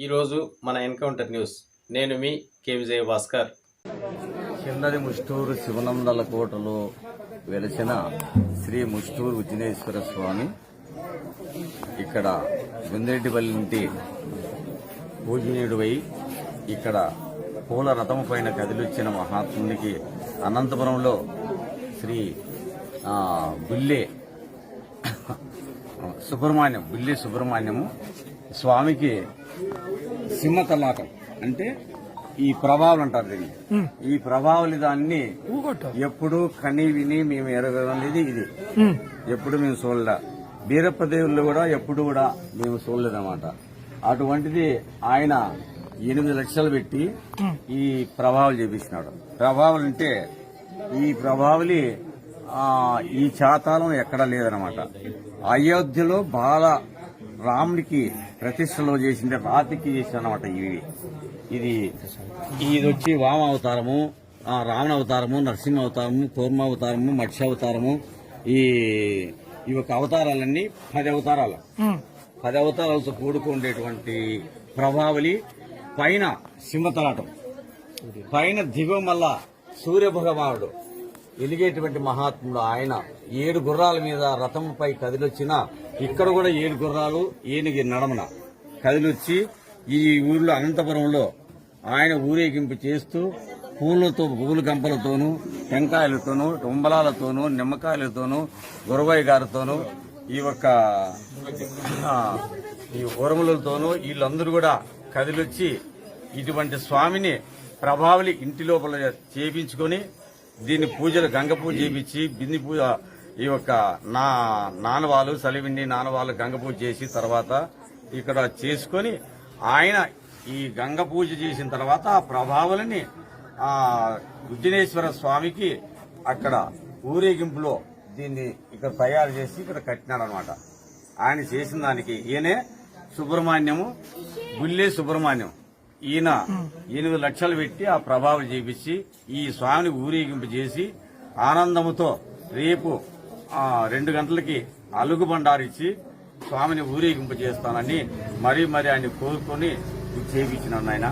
ఈరోజు మన encounter news. నేను మీ కే విజయ భాస్కర్ కిందది ముష్టూరు శివనందల కోటలో వెలిసిన శ్రీ ముష్టూరు ఉజ్జినేశ్వర స్వామి ఇక్కడ గుందిరెడ్డిపల్లి నుండి పూజనీయుడివై ఇక్కడ పూల రథము పైన కదిలిచ్చిన మహాత్మునికి అనంతపురంలో శ్రీ బుల్లే సుబ్రహ్మణ్యం బుల్లి సుబ్రహ్మణ్యము స్వామికి సింహతలాటం అంటే ఈ ప్రభావాలు అంటారు దీన్ని. ఈ ప్రభావాలు దాన్ని ఎప్పుడు కని విని మేము ఎరగలేదు ఇది. ఎప్పుడు మేము చూడలే. బీరప్ప దేవుళ్ళు కూడా ఎప్పుడు కూడా మేము చూడలేదన్నమాట. అటువంటిది ఆయన ఎనిమిది లక్షలు పెట్టి ఈ ప్రభావాలు చేపించినాడు ప్రభావాలు అంటే ఈ ప్రభావలి ఈ చాతాలం ఎక్కడా లేదనమాట అయోధ్యలో బాల రాముడికి ప్రతిష్టలో చేసింది రాతికి చేసిన అనమాట ఇవి. ఇది ఇది వచ్చి వామ అవతారము రావణ అవతారము నరసింహ అవతారము కూర్మ అవతారము మత్స్య అవతారము ఈ ఈ యొక్క అవతారాలన్నీ పది అవతారాలు. పది అవతారాలతో కూడుకుండేటువంటి ప్రభావలి పైన సింహతలాటం పైన దిగువ మల్ల సూర్య భగవానుడు ఎలిగేటువంటి మహాత్ముడు. ఆయన ఏడు గుర్రాల మీద రథంపై కదిలొచ్చిన ఇక్కడ కూడా ఏడు గుర్రాలు ఏనుగి నడమన కదిలొచ్చి ఈ ఊర్లో అనంతపురంలో ఆయన ఊరేగింపు చేస్తూ పూలతో పూల గంపలతోనూ టెంకాయలతోనూ టుంబలాలతోనూ నిమ్మకాయలతోనూ గురవయ్య గారితోనూ ఈ యొక్క ఈ ఉరములతోనూ వీళ్ళందరూ కూడా కదిలొచ్చి ఇటువంటి స్వామిని ప్రభావలి ఇంటి లోపల చేపించుకొని దీన్ని పూజలు గంగ పూజ చేపించి బింది పూజ ఈ యొక్క నా నానవాళ్ళు సలివిండి నానవాళ్ళు గంగ పూజ చేసి తర్వాత ఇక్కడ చేసుకొని ఆయన ఈ గంగ పూజ చేసిన తర్వాత ఆ ప్రభావాలని ఆ ఉజ్జనేశ్వర స్వామికి అక్కడ ఊరేగింపులో దీన్ని ఇక్కడ తయారు చేసి ఇక్కడ కట్టినాడనమాట ఆయన చేసిన దానికి ఈయనే సుబ్రహ్మణ్యము గుల్లే సుబ్రహ్మణ్యం. ఈయన ఎనిమిది లక్షలు పెట్టి ఆ ప్రభావం చేపించి ఈ స్వామిని ఊరేగింపు చేసి ఆనందముతో రేపు రెండు గంటలకి అలుగు బండారిచ్చి స్వామిని ఊరేగింపు చేస్తానని మరీ మరి ఆయన కోరుకొని చేయించిన చేపించినాను ఆయన